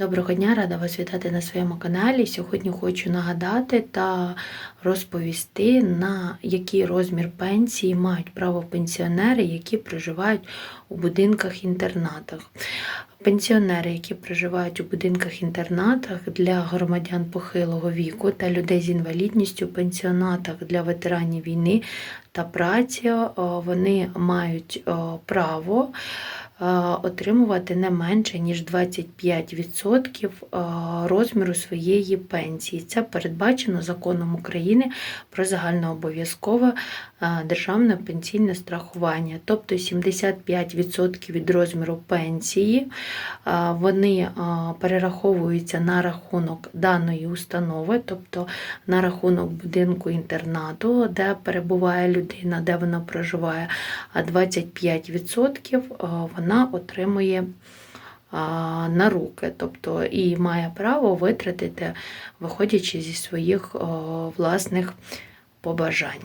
Доброго дня, рада вас вітати на своєму каналі. Сьогодні хочу нагадати та розповісти, на який розмір пенсії мають право пенсіонери, які проживають у будинках-інтернатах. Пенсіонери, які проживають у будинках-інтернатах для громадян похилого віку та людей з інвалідністю, пенсіонатах для ветеранів війни та праці, вони мають право отримувати не менше, ніж 25% е, розміру своєї пенсії. Це передбачено законом України про загальнообов'язкове е, державне пенсійне страхування, тобто 75% від розміру пенсії е, вони е, перераховуються на рахунок даної установи, тобто на рахунок будинку інтернату, де перебуває людина, де вона проживає, а 25% е, вона отримує на руки, тобто і має право витратити, виходячи зі своїх власних побажань.